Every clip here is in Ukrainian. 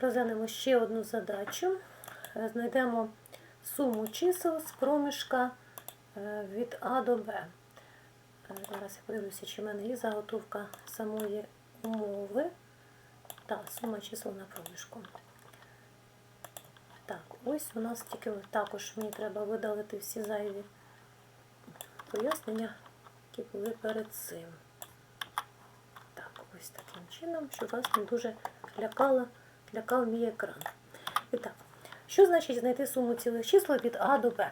Розглянемо ще одну задачу. Е, Знайдемо суму чисел з проміжка е, від А до Б. Е, Зараз я подивлюся, чи в мене є заготовка самої умови. Так, сума чисел на проміжку. Так, ось у нас тільки також мені треба видалити всі зайві пояснення, які були перед цим. Так, ось таким чином, щоб вас не дуже лякало, лякав мій екран. І так, що значить знайти суму цілих чисел від А до Б?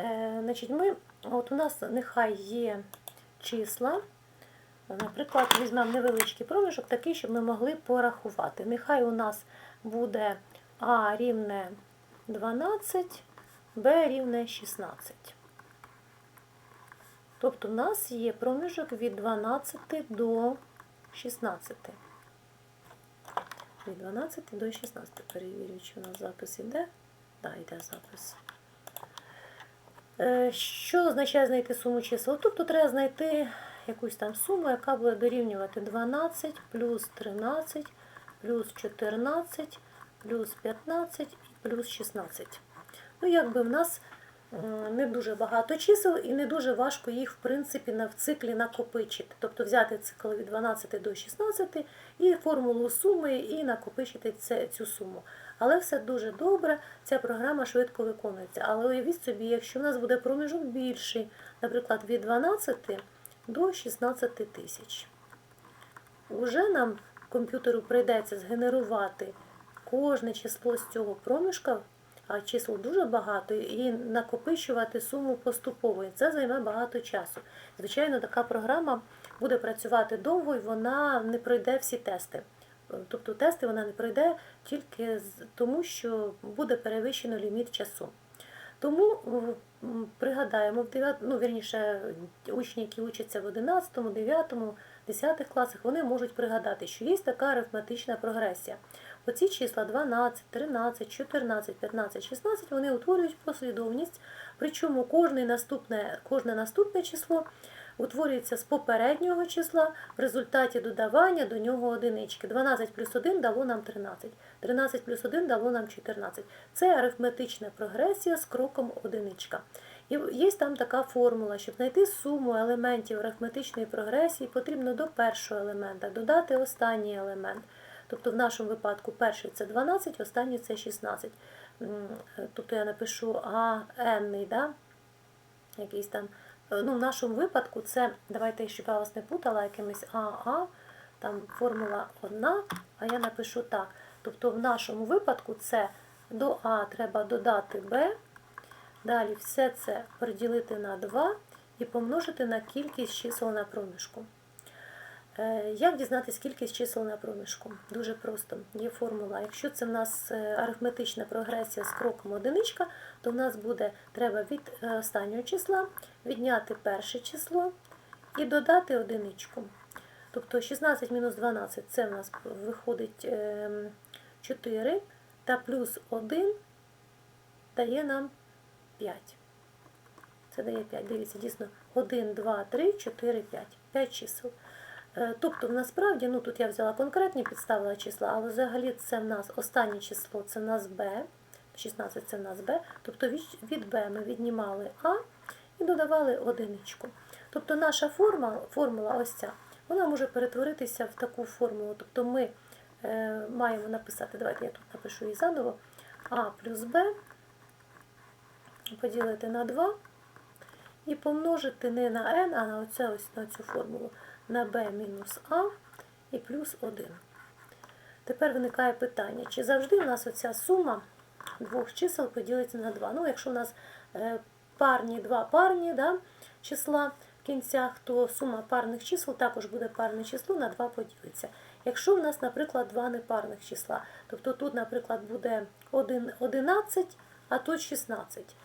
Е, значить, ми, от у нас нехай є числа. Наприклад, візьмемо невеличкий проміжок, такий, щоб ми могли порахувати. Нехай у нас буде А рівне 12, Б рівне 16. Тобто в нас є проміжок від 12 до 16. Від 12 до 16. Перевірю, чи у нас запис йде. Так, да, йде запис. Е, Що означає знайти суму чисел? Тобто треба знайти якусь там суму, яка буде дорівнювати 12 плюс 13 плюс 14 плюс 15 і плюс 16. Ну, якби в нас не дуже багато чисел і не дуже важко їх, в принципі, на, в циклі накопичити. Тобто взяти цикл від 12 до 16 і формулу суми, і накопичити цю суму. Але все дуже добре, ця програма швидко виконується. Але уявіть собі, якщо в нас буде проміжок більший, наприклад, від 12 до 16 тисяч. Уже нам комп'ютеру прийдеться згенерувати кожне число з цього проміжка, а чисел дуже багато, і накопичувати суму поступово. І це займе багато часу. Звичайно, така програма буде працювати довго і вона не пройде всі тести. Тобто тести вона не пройде тільки тому, що буде перевищено ліміт часу. Тому пригадаємо, в 9, ну, вірніше, учні, які учаться в 11, 9, 10 класах, вони можуть пригадати, що є така арифметична прогресія. Оці числа 12, 13, 14, 15, 16 вони утворюють послідовність, причому кожне наступне, кожне наступне число утворюється з попереднього числа в результаті додавання до нього одинички. 12 плюс 1 дало нам 13, 13 плюс 1 дало нам 14. Це арифметична прогресія з кроком одиничка. І є там така формула, щоб знайти суму елементів арифметичної прогресії, потрібно до першого елемента додати останній елемент. Тобто в нашому випадку перший це 12, останній це 16. Тобто я напишу А, N, да? якийсь там. Ну, В нашому випадку це, давайте, щоб я вас не путала, якимось АА, там формула одна, а я напишу так. Тобто в нашому випадку це до А треба додати Б, далі все це поділити на 2 і помножити на кількість чисел на проміжку. Як дізнатися кількість чисел на проміжку? Дуже просто. Є формула. Якщо це в нас арифметична прогресія з кроком одиничка, то в нас буде треба від останнього числа відняти перше число і додати одиничку. Тобто 16 мінус 12 це в нас виходить 4, та плюс 1 дає нам 5. Це дає 5. Дивіться, дійсно 1, 2, 3, 4, 5. 5 чисел. Тобто, насправді, ну тут я взяла конкретні підставила числа, але взагалі це в нас останнє число, це в нас b, 16 це в нас b, тобто від b ми віднімали а і додавали одиничку. Тобто наша формула, формула ось ця, вона може перетворитися в таку формулу. Тобто ми е, маємо написати, давайте я тут напишу її заново, а плюс b поділити на 2 і помножити не на n, а на оце, ось на цю формулу на b мінус а і плюс 1. Тепер виникає питання, чи завжди у нас оця сума двох чисел поділиться на 2. Ну, якщо у нас парні два парні да, числа в кінцях, то сума парних чисел також буде парне число на 2 поділиться. Якщо в нас, наприклад, два непарних числа, тобто тут, наприклад, буде 1, 11, а тут 16.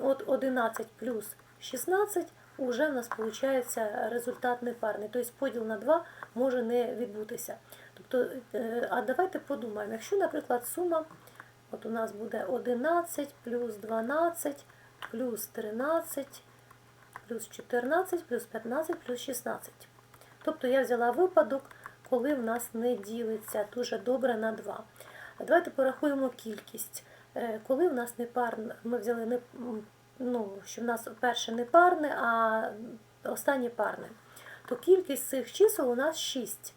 От 11 плюс 16 вже в нас виходить результат непарний. Тобто поділ на 2 може не відбутися. Тобто, А давайте подумаємо, якщо, наприклад, сума от у нас буде 11 плюс 12 плюс 13 плюс 14 плюс 15 плюс 16. Тобто я взяла випадок, коли в нас не ділиться дуже добре на 2. Давайте порахуємо кількість. Е, Коли в нас не парне, ми взяли ну, що в нас перше не парне, а останнє парне, то кількість цих чисел у нас 6.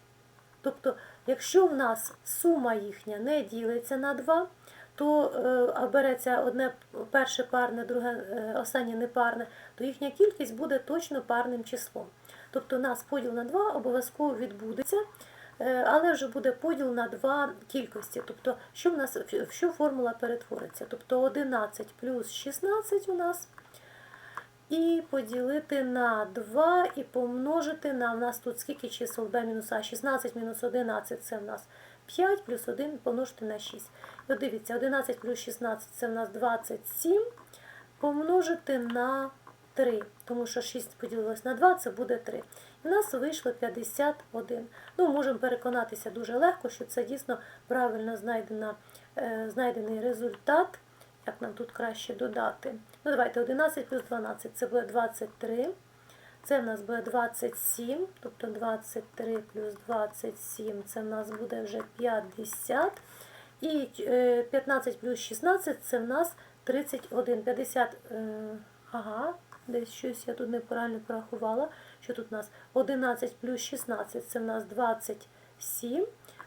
Тобто, якщо в нас сума їхня не ділиться на 2, то е, а береться одне перше парне, друге е, останнє непарне, то їхня кількість буде точно парним числом. Тобто у нас поділ на 2 обов'язково відбудеться, але вже буде поділ на два кількості. Тобто, що в нас що формула перетвориться? Тобто 11 плюс 16 у нас. І поділити на 2 і помножити на, у нас тут скільки чисел b мінус а, 16 мінус 11 це в нас 5, плюс 1 помножити на 6. І от дивіться, 11 плюс 16 це в нас 27, помножити на 3, тому що 6 поділилось на 2, це буде 3. В нас вийшло 51. Ну, можемо переконатися дуже легко, що це дійсно правильно знайдена, е, знайдений результат. Як нам тут краще додати? Ну, давайте 11 плюс 12, це буде 23. Це в нас буде 27, тобто 23 плюс 27, це в нас буде вже 50. І е, 15 плюс 16 це в нас 31. 50, е, ага, десь щось я тут неправильно порахувала, що тут у нас 11 плюс 16 це в нас 27.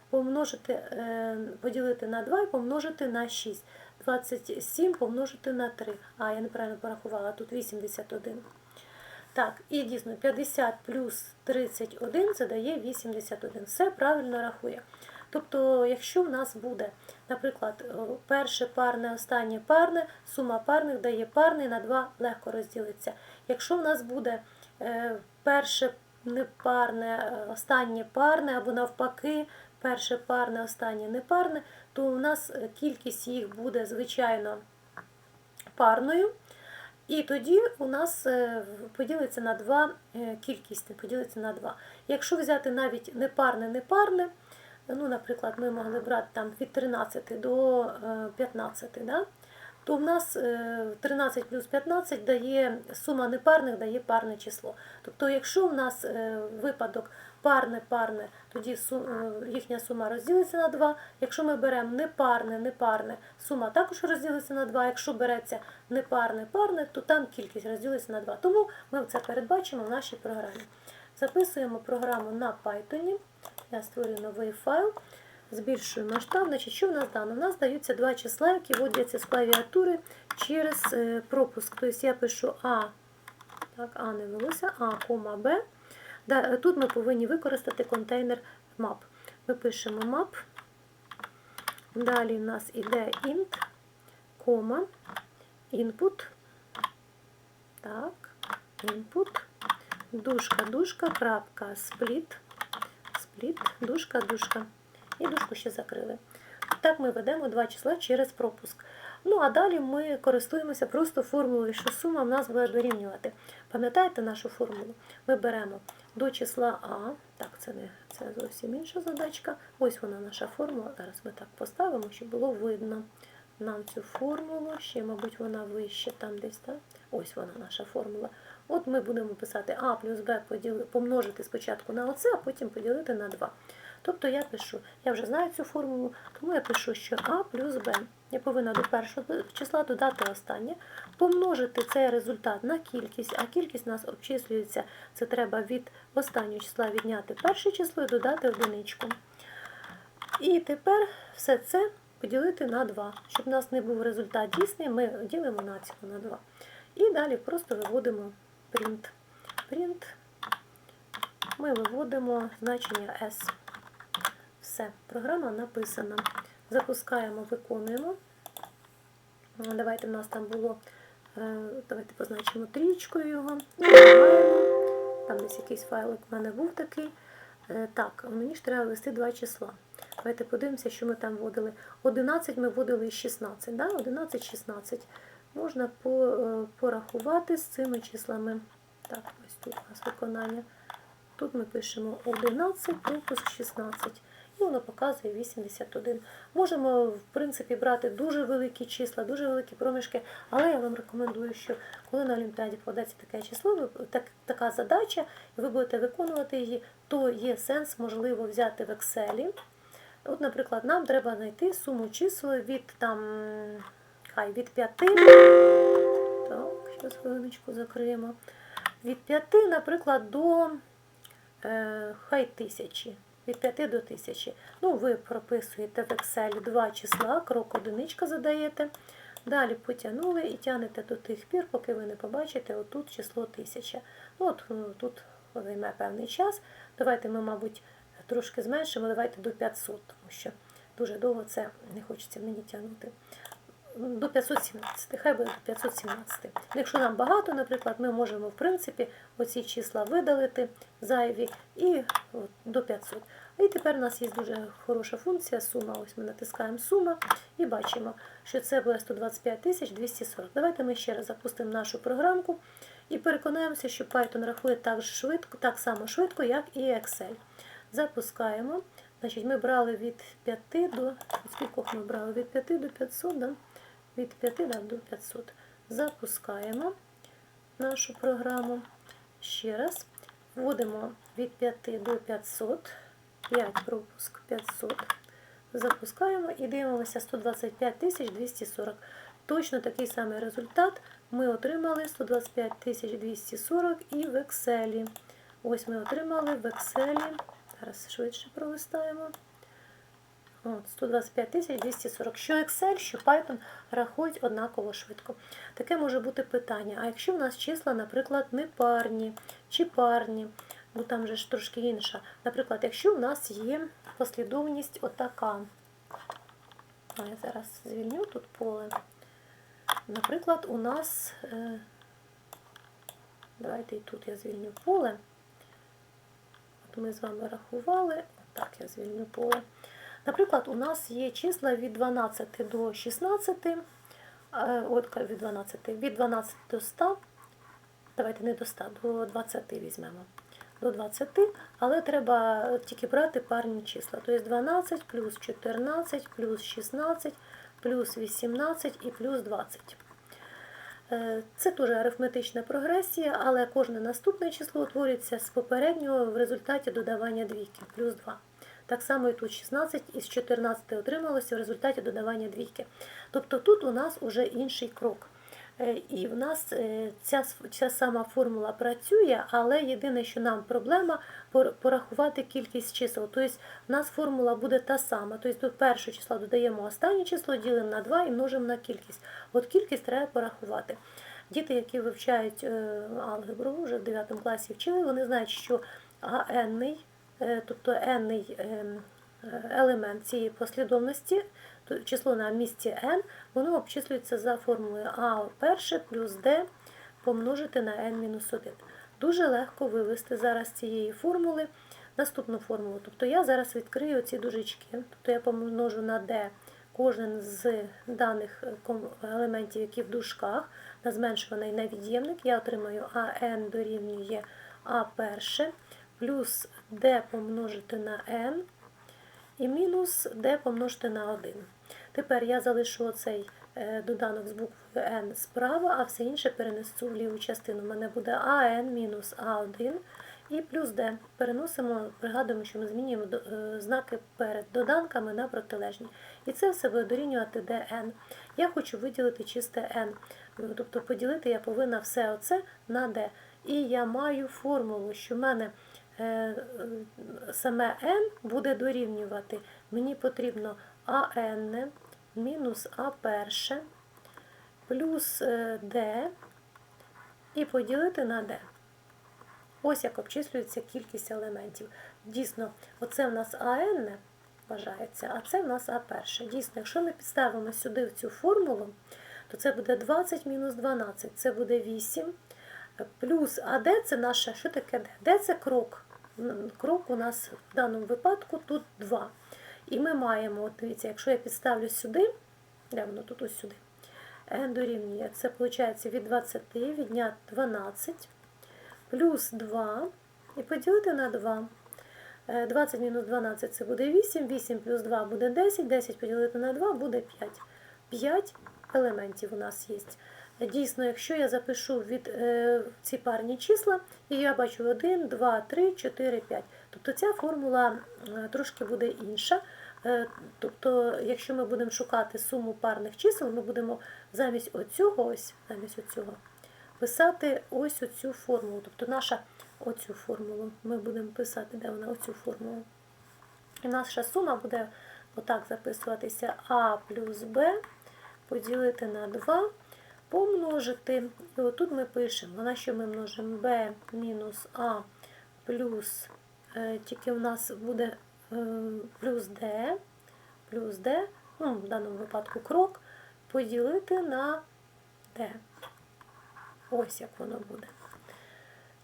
Помножити, е, поділити на 2 і помножити на 6. 27 помножити на 3. А, я неправильно порахувала, тут 81. Так, і дійсно 50 плюс 31 це дає 81. Все правильно рахує. Тобто, якщо в нас буде, наприклад, перше парне, останнє парне, сума парних дає парний, на 2 легко розділиться. Якщо в нас буде е, перше непарне, е, останнє парне, або навпаки, перше парне, останнє непарне, то у нас е, кількість їх буде, звичайно, парною. І тоді у нас е, поділиться на 2 кількість, поділиться на 2. Якщо взяти навіть непарне, непарне, ну, наприклад, ми могли брати там від 13 до е, 15, да? то в нас е, 13 плюс 15 дає сума непарних дає парне число. Тобто, якщо в нас е, випадок парне, парне, тоді е, їхня сума розділиться на 2. Якщо ми беремо непарне, непарне, сума також розділиться на 2. Якщо береться непарне, парне, то там кількість розділиться на 2. Тому ми це передбачимо в нашій програмі. Записуємо програму на Python. Я створюю новий файл, збільшую масштаб. Значить, що в нас дано? У нас даються два числа, які вводяться з клавіатури через е, пропуск. Тобто я пишу А, так, А не велося, А, Б. Тут ми повинні використати контейнер map. Ми пишемо map. Далі у нас іде int, кома, input. Так, input, дужка, дужка, крапка, split, split, дужка, дужка. І дужку ще закрили. Так ми ведемо два числа через пропуск. Ну, а далі ми користуємося просто формулою, що сума в нас буде дорівнювати. Пам'ятаєте нашу формулу? Ми беремо до числа А, так, це не це зовсім інша задачка. Ось вона наша формула. Зараз ми так поставимо, щоб було видно нам цю формулу. Ще, мабуть, вона вище там десь. так? Ось вона наша формула. От ми будемо писати А плюс Б помножити спочатку на оце, а потім поділити на 2. Тобто я пишу, я вже знаю цю формулу, тому я пишу, що А плюс Б. Я повинна до першого числа додати останнє, помножити цей результат на кількість, а кількість у нас обчислюється, це треба від останнього числа відняти перше число і додати одиничку. І тепер все це поділити на 2. Щоб у нас не був результат дійсний, ми ділимо нацьку на 2. І далі просто виводимо print. Print. Ми виводимо значення S. Все, програма написана. Запускаємо, виконуємо. Давайте в нас там було, е, давайте позначимо трічкою його. Відкриваємо. Там десь якийсь файлик в мене був такий. Е, Так, мені ж треба ввести два числа. Давайте подивимося, що ми там вводили. 11 ми вводили із 16. Да? 11, 16. Можна е, порахувати з цими числами. Так, ось тут у нас виконання. Тут ми пишемо 11 плюс 16. І воно показує 81. Можемо, в принципі, брати дуже великі числа, дуже великі проміжки, але я вам рекомендую, що коли на Олімпіаді покладеться таке число, так, така задача, і ви будете виконувати її, то є сенс, можливо, взяти в Excel От, наприклад, нам треба знайти суму чисел від там, хай від 5. Так, зараз хвилиночку закриємо. Від 5, наприклад, до е, хай тисячі. Від 5 до 1000. Ну, ви прописуєте в Excel два числа, крок одиничка задаєте. Далі потягнули і тягнете до тих пір, поки ви не побачите отут число 1000. Ну, от тут займе певний час. Давайте ми, мабуть, трошки зменшимо, давайте до 500, тому що дуже довго це не хочеться мені тягнути. До 517, хай буде до 517. Якщо нам багато, наприклад, ми можемо, в принципі, оці числа видалити зайві і от, до 500. І тепер у нас є дуже хороша функція сума. Ось ми натискаємо сума і бачимо, що це буде 125 240. Давайте ми ще раз запустимо нашу програмку і переконаємося, що Python рахує так, швидко, так само швидко, як і Excel. Запускаємо. Значить, Ми брали від 5 до скількох ми брали? Від 5 до 500, да? від 5 да, до 500. Запускаємо нашу програму. Ще раз. Вводимо від 5 до 500. 5 пропуск 500. Запускаємо і дивимося 125 240. Точно такий самий результат ми отримали 125 240 і в Excel. Ось ми отримали в Excel. Зараз швидше пролистаємо. От, 125 240. Що Excel, що Python рахують однаково швидко. Таке може бути питання. А якщо в нас числа, наприклад, не парні чи парні, бо там же ж трошки інша. Наприклад, якщо в нас є послідовність отака. Я зараз звільню тут поле. Наприклад, у нас, е, давайте і тут я звільню поле. Ми з вами рахували, так я звільню поле. Наприклад, у нас є числа від 12 до 16, е, от від 12, від 12 до 100, давайте не до 100, до 20 візьмемо. До 20, але треба тільки брати парні числа. Тобто 12 плюс 14 плюс 16 плюс 18 і плюс 20. Е, Це теж арифметична прогресія, але кожне наступне число утворюється з попереднього в результаті додавання двійки, плюс 2. Так само і тут 16 із 14 отрималося в результаті додавання двійки. Тобто тут у нас вже інший крок. Е, І в нас е, ця, ця сама формула працює, але єдине, що нам проблема порахувати кількість чисел. Тобто в нас формула буде та сама. Тобто до першого числа додаємо останнє число, ділимо на 2 і множимо на кількість. От кількість треба порахувати. Діти, які вивчають е, алгебру, вже в 9 класі вчили, вони знають, що n, тобто n елемент цієї послідовності, число на місці n, воно обчислюється за формулою А перше плюс d помножити на n-1. Дуже легко вивести зараз цієї формули наступну формулу. Тобто я зараз відкрию ці дужечки, тобто я помножу на d кожен з даних елементів, які в дужках, на зменшуваний на від'ємник, я отримаю АН дорівнює А перше, плюс d помножити на n, і мінус d помножити на 1. Тепер я залишу оцей доданок з буквою n справа, а все інше перенесу в ліву частину. У мене буде an мінус a1 і плюс d. Переносимо, пригадуємо, що ми змінюємо знаки перед доданками на протилежні. І це все буде дорівнювати dn. Я хочу виділити чисте n. Тобто поділити я повинна все оце на d. І я маю формулу, що в мене саме n буде дорівнювати. Мені потрібно АН мінус А перше плюс d і поділити на d. Ось як обчислюється кількість елементів. Дійсно, оце в нас АН вважається, а це в нас А перше. Дійсно, якщо ми підставимо сюди в цю формулу, то це буде 20 мінус 12, це буде 8. Плюс АД це наша, що таке Д? Д це крок. Крок у нас в даному випадку тут 2. І ми маємо, от дивіться, якщо я підставлю сюди, де воно тут ось сюди, n дорівнює, це виходить від 20 відняти 12 плюс 2 і поділити на 2. 20 мінус 12 це буде 8, 8 плюс 2 буде 10, 10 поділити на 2 буде 5. 5 елементів у нас є. Дійсно, якщо я запишу від е, ці парні числа, і я бачу 1, 2, 3, 4, 5. Тобто ця формула е, трошки буде інша, Е, Тобто, якщо ми будемо шукати суму парних чисел, ми будемо замість оцього, ось, замість оцього, писати ось оцю формулу. Тобто наша оцю формулу. Ми будемо писати, де вона оцю формулу. І наша сума буде отак записуватися А плюс Б поділити на 2, помножити. І отут ми пишемо, на що ми множимо b мінус А плюс, е, тільки у нас буде е, плюс D, плюс D, ну, в даному випадку крок, поділити на D. Ось як воно буде.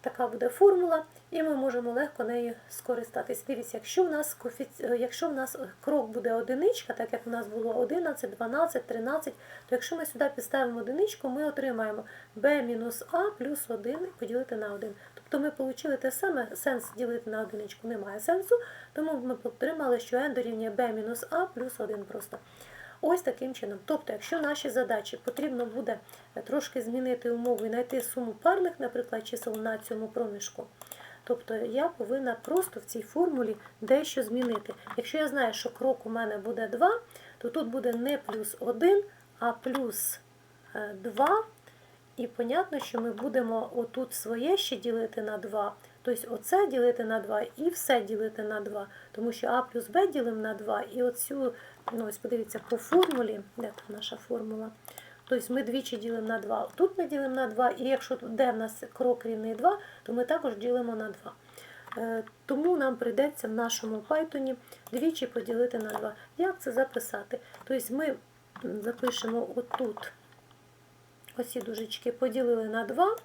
Така буде формула, і ми можемо легко нею скористатись. Дивіться, якщо в нас е, якщо в нас крок буде одиничка, так як у нас було 11, 12, 13, то якщо ми сюди підставимо одиничку, ми отримаємо b мінус а плюс 1 поділити на 1. Тобто ми отримали те саме, сенс ділити на одиничку немає сенсу, тому ми отримали, що n дорівнює b мінус а плюс 1 просто. Ось таким чином. Тобто, якщо наші задачі потрібно буде е, трошки змінити умови і знайти суму парних, наприклад, чисел на цьому проміжку, тобто я повинна просто в цій формулі дещо змінити. Якщо я знаю, що крок у мене буде 2, то тут буде не плюс 1, а плюс 2. І понятно, що ми будемо отут своє ще ділити на 2. Тобто оце ділити на 2 і все ділити на 2. Тому що А плюс Б ділимо на 2. І оцю, ну ось подивіться, по формулі, де тут наша формула? Тобто ми двічі ділимо на 2. Тут ми ділимо на 2, і якщо де в нас крок рівний 2, то ми також ділимо на 2. Е, Тому нам прийдеться в нашому Python двічі поділити на 2. Як це записати? Тобто ми запишемо отут. Оці дужечки поділили на 2,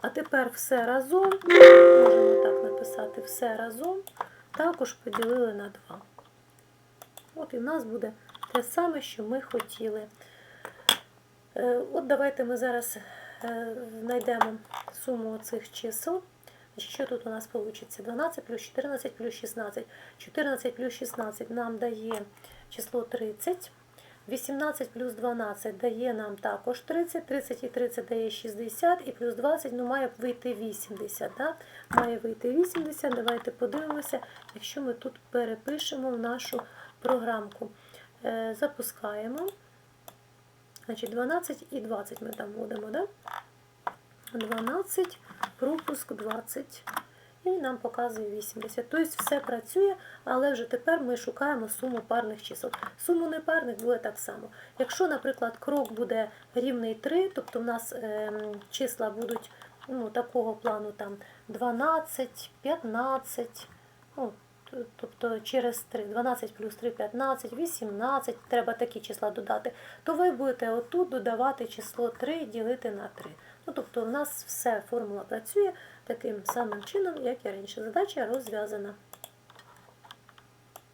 а тепер все разом, можемо так написати, все разом, також поділили на 2. От і в нас буде те саме, що ми хотіли. Е, От давайте ми зараз е, знайдемо суму цих чисел. Що тут у нас вийде? 12 плюс 14 плюс 16. 14 плюс 16 нам дає число 30. 18 плюс 12 дає нам також 30, 30 і 30 дає 60, і плюс 20 ну, має вийти 80. Да? Має вийти 80. Давайте подивимося, якщо ми тут перепишемо в нашу програмку. Е, запускаємо. Значить, 12 і 20 ми там вводимо. Да? 12, пропуск 20. І нам показує 80. Тобто все працює, але вже тепер ми шукаємо суму парних чисел. Суму непарних буде так само. Якщо, наприклад, крок буде рівний 3, тобто в нас е, числа будуть ну, такого плану там 12, 15, ну, тобто через 3, 12 плюс 3, 15, 18, треба такі числа додати, то ви будете отут додавати число 3 і ділити на 3. Ну, тобто в нас все формула працює таким самим чином, як і раніше. Задача розв'язана.